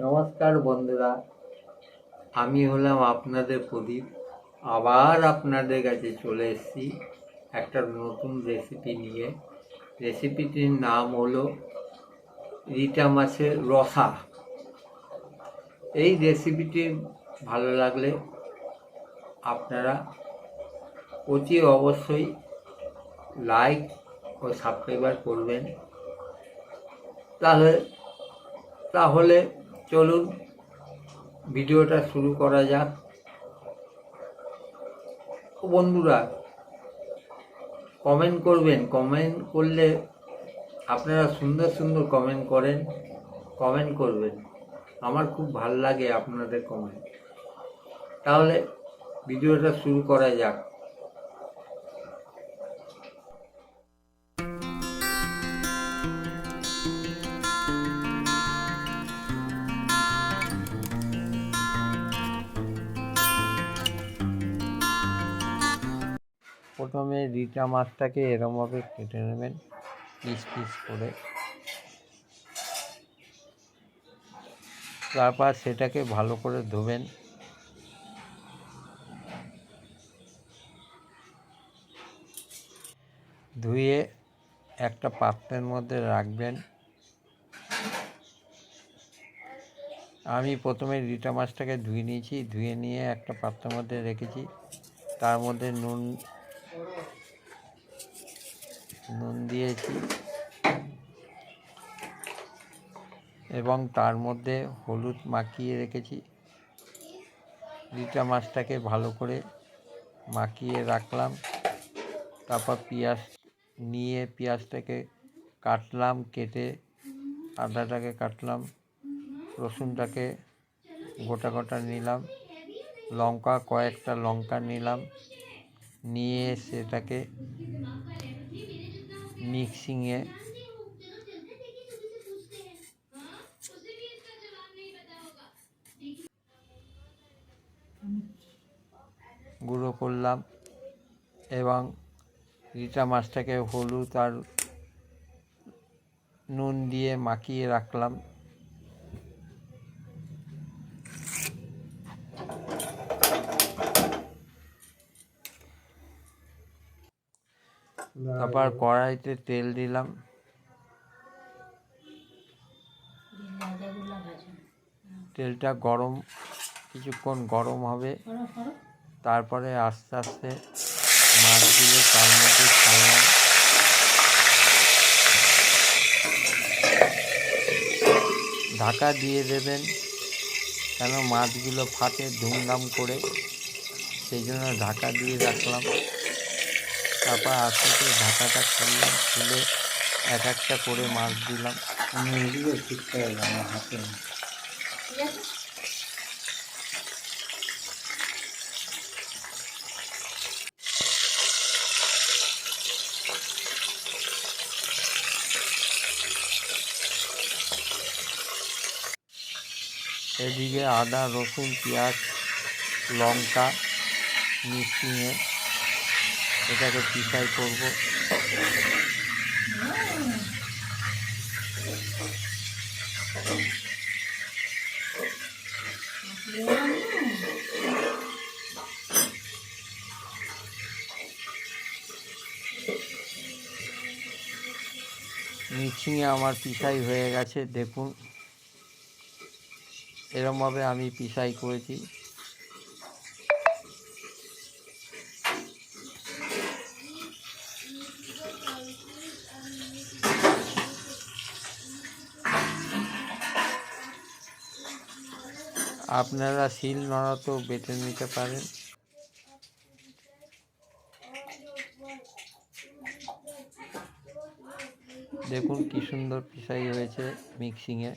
নমস্কার বন্ধুরা, আমি হলাম আপনাদের প্রদীপ। আবার আপনাদের কাছে চলে এসেছি একটা নতুন রেসিপি নিয়ে। রেসিপিটির নাম হলো রিটা মাছের রসা। এই রেসিপিটি ভালো লাগলে আপনারা অতি অবশ্যই লাইক ও সাবস্ক্রাইবার করবেন। তাহলে তাহলে চলুন, ভিডিওটা শুরু করা যাক। বন্ধুরা কমেন্ট করবেন। কমেন্ট করলে আপনারা সুন্দর সুন্দর কমেন্ট করেন কমেন্ট করবেন। আমার খুব ভালো লাগে আপনাদের কমেন্ট তাহলে ভিডিওটা শুরু করা যাক। প্রথমে রিটা মাছটাকে এরমভাবে কেটে নেবেন, পিস পিস করে। তারপর সেটাকে ভালো করে ধোবেন। ধুয়ে একটা পাত্রের মধ্যে রাখবেন। আমি প্রথমে রিটা মাছটাকে ধুয়ে নিয়েছি, ধুয়ে নিয়ে একটা পাত্রের মধ্যে রেখেছি। তার মধ্যে নুন নুন দিয়েছি। এবং তার মধ্যে হলুদ মাখিয়ে রেখেছি। রিটা মাছটাকে ভালো করে মাখিয়ে রাখলাম। তারপর পেঁয়াজ নিয়ে পেঁয়াজটাকে কাটলাম, কেটে আদাটাকে কাটলাম, রসুনটাকে গোটা গোটা নিলাম, লঙ্কা কয়েকটা লঙ্কা নিলাম, নিয়ে সেটাকে মিক্সিংয়ে গুঁড়ো করলাম এবং রিটা মাছটাকে হলুদ আর নুন দিয়ে মাখিয়ে রাখলাম। তারপর কড়াইতে তেল দিলাম। তেলটা গরম, কিছুক্ষণ গরম হবে। তারপরে আস্তে আস্তে মাছগুলো তার মধ্যে ছাড়লাম। ঢাকা দিয়ে দেবেন কেন মাছগুলো ফাটে ধুমধাম করে, সেই জন্য ঢাকা দিয়ে রাখলাম। তারপর আস্তে আস্তে ঢাকাটা খুললাম খুলে এক একটা করে মাছ দিলাম। আমি এদিকে ঠিক করে আমার হাতে এদিকে আদা রসুন পেঁয়াজ লঙ্কা মিশিয়ে এটাকে পিসাই করব। মিক্সিংয়ে আমার পিসাই হয়ে গেছে দেখুন। এরমভাবে আমি পিসাই করেছি। আপনারা শিল নড়াতেও বেটে নিতে পারেন। দেখুন কি সুন্দর পিসাই হয়েছে মিক্সিংয়ে।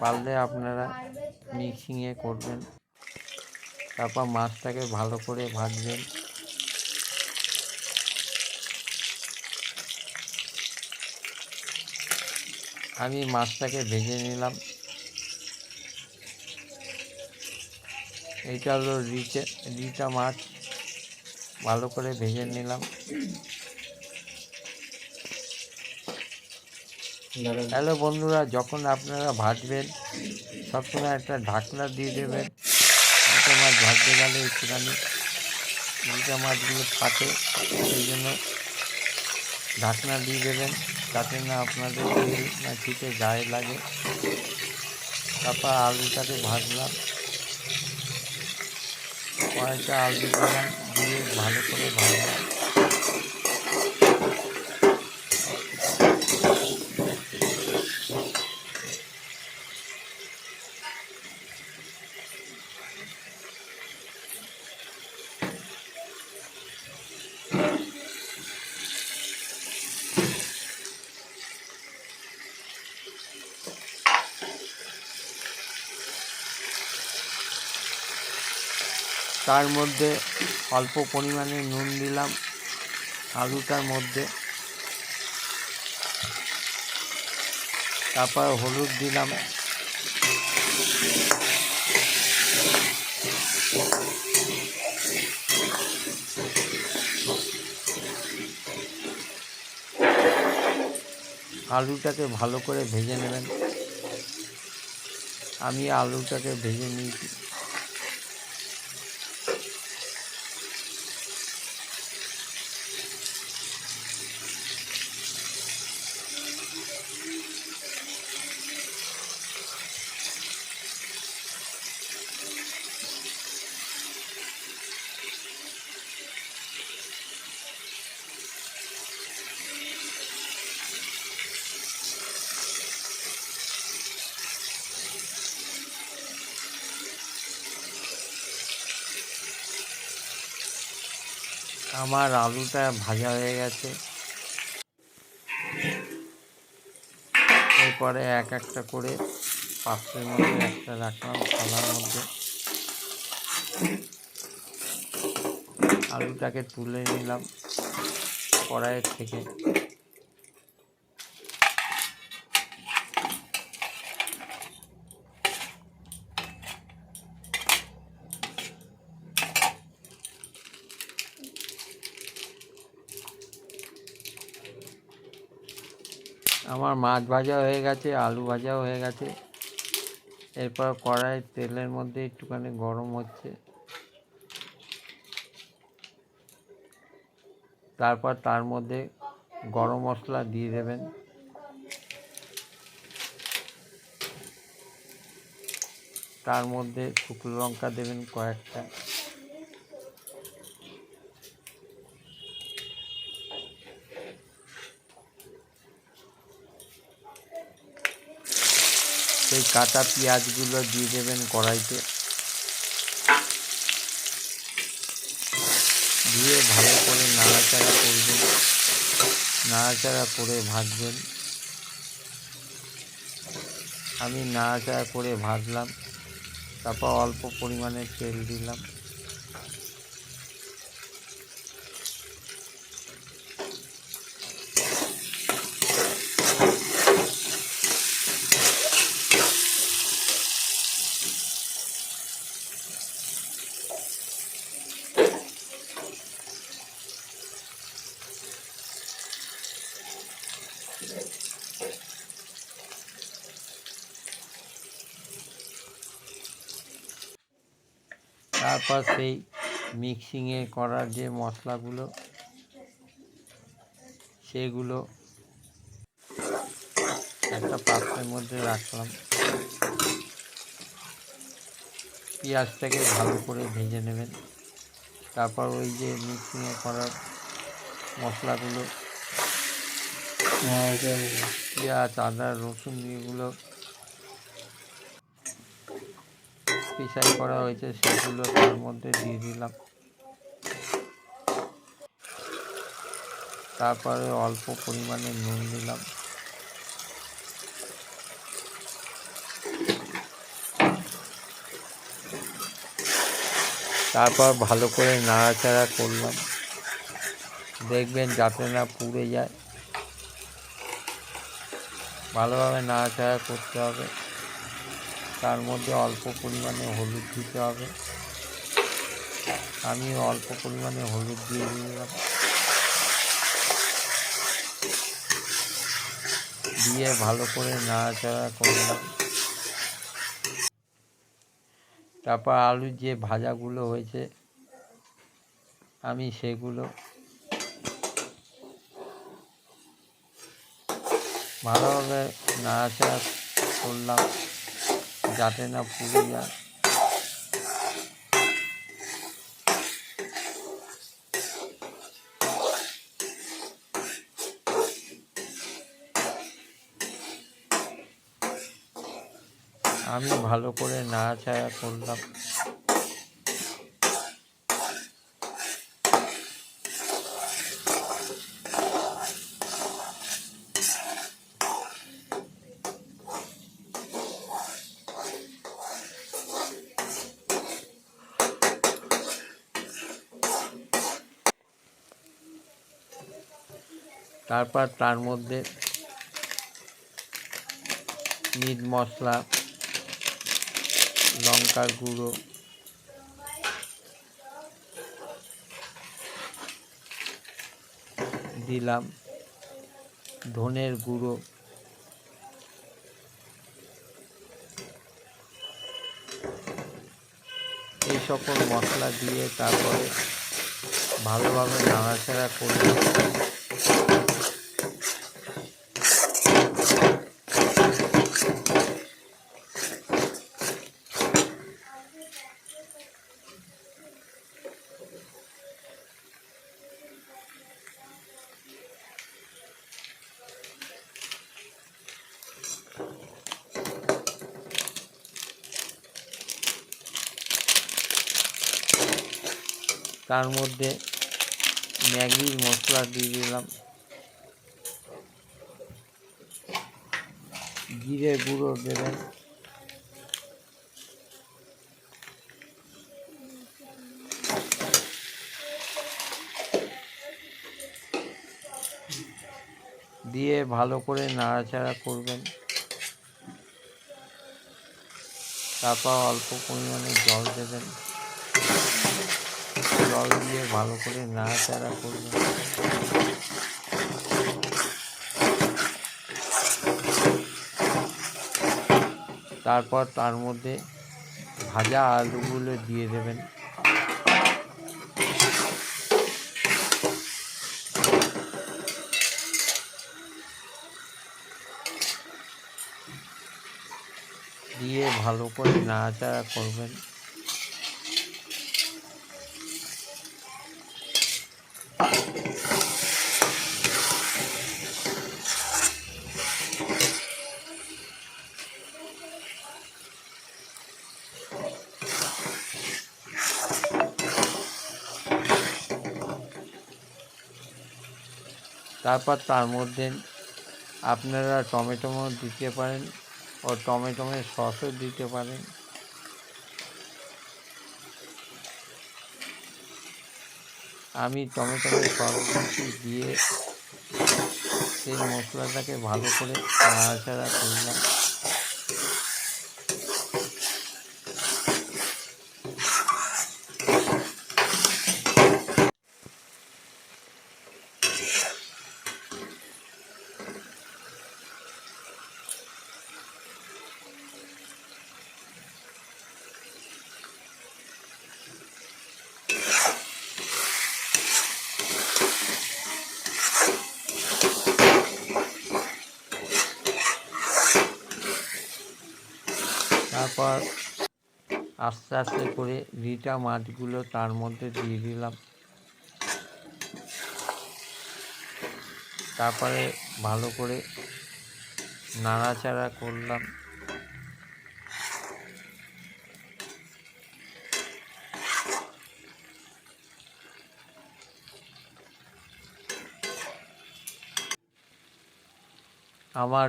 পারলে আপনারা মিক্সিংয়ে করবেন। তারপর মাছটাকে ভালো করে ভাজবেন। আমি মাছটাকে ভেজে নিলাম। এইটা হলো রিচে রিটা মাছ ভালো করে ভেজে নিলাম। হ্যালো বন্ধুরা, যখন আপনারা ভাজবেন, সবসময় একটা ঢাকনা দিয়ে দেবেন। উল্টো মাছ ভাজতে গেলে একটুখানি উল্টা মাছগুলো ফাটে সেই জন্য ঢাকনা দিয়ে দেবেন। যাতে না আপনাদের না ছিটে গায়ে লাগে। তারপর আলুটাকে ভাজলাম। কয়েকটা আলু দিলাম দিয়ে ভালো করে ভাজলাম তার মধ্যে অল্প পরিমাণে নুন দিলাম আলুটার মধ্যে। তারপর হলুদ দিলাম। আলুটাকে ভালো করে ভেজে নেবেন। আমি আলুটাকে ভেজে নিয়েছি। আমার আলুটা ভাজা হয়ে গেছে। এরপরে এক একটা করে পাত্রের মধ্যে একটা রাখলাম থালার মধ্যে। আলুটাকে তুলে নিলাম কড়াইয়ের থেকে। আমার মাছ ভাজা হয়ে গেছে, আলু ভাজাও হয়ে গেছে। এরপর কড়াই তেলের মধ্যে একটুখানি গরম হচ্ছে। তারপর তার মধ্যে গরম মশলা দিয়ে দেবেন। তার মধ্যে শুকনো লঙ্কা দেবেন কয়েকটা। সেই কাটা পেঁয়াজগুলো দিয়ে দেবেন কড়াইতে। দিয়ে ভালো করে নাড়াচাড়া করবেন। নাড়াচাড়া করে ভাজবেন। আমি নাড়াচাড়া করে ভাজলাম, তারপর অল্প পরিমাণে তেল দিলাম। তারপর সেই মিক্সিংয়ে করার যে মশলাগুলো সেগুলো একটা পাত্রের মধ্যে রাখলাম। পেঁয়াজটাকে ভালো করে ভেজে নেবেন। তারপর ওই যে মিক্সিংয়ে করার মশলাগুলো পেঁয়াজ আদা রসুন এগুলো পিসাই করা হয়েছে, সেগুলো তার মধ্যে দিয়ে দিলাম। তারপরে অল্প পরিমাণে নুন দিলাম। তারপর ভালো করে নাড়াচাড়া করলাম। দেখবেন যাতে না পুড়ে যায়। ভালোভাবে নাড়াচাড়া করতে হবে। তার মধ্যে অল্প পরিমাণে হলুদ দিতে হবে। আমি অল্প পরিমাণে হলুদ দিয়ে দিলাম। দিয়ে ভালো করে নাড়াচাড়া করলাম তারপর আলুর যে ভাজাগুলো হয়েছে, আমি সেগুলো ভালোভাবে নাড়াচাড়া করলাম। যাতে না পুড়ে যায় আমি ভালো করে নাড়াচাড়া করলাম। তারপর তার মধ্যে মিট মশলা, লঙ্কার গুঁড়ো, দিলাম, ধনের গুঁড়ো, এই সকল মশলা দিয়ে তারপরে ভালোভাবে নাড়াচাড়া করলাম তার মধ্যে ম্যাগির মশলা দিয়ে দিলাম। জিরে গুঁড়ো দেবেন। দিয়ে ভালো করে নাড়াচাড়া করবেন। তারপর অল্প পরিমাণে জল দেবেন। জল দিয়ে ভালো করে নাড়াচাড়া করবেন তারপর তার মধ্যে ভাজা আলুগুলো দিয়ে দেবেন। দিয়ে ভালো করে নাড়াচাড়া করবেন। তারপর তার মধ্যে আপনারা টমেটো দিতে পারেন ও টমেটোমের সসও দিতে পারেন। আমি টমেটোমের সস দিয়ে সেই মশলাটাকে ভালো করে নাড়াচাড়া করলাম। তারপর আস্তে আস্তে করে রিটা মাছগুলো তার মধ্যে দিয়ে দিলাম। তারপরে ভালো করে নাড়াচাড়া করলাম। আমার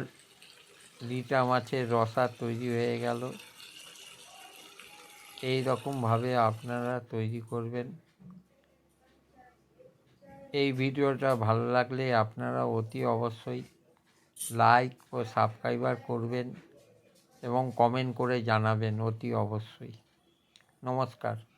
রিটা মাছের রসা তৈরি হয়ে গেল। এই রকমভাবে আপনারা তৈরি করবেন। এই ভিডিওটা ভালো লাগলে আপনারা অতি অবশ্যই লাইক ও সাবস্ক্রাইবার করবেন এবং কমেন্ট করে জানাবেন অতি অবশ্যই। নমস্কার।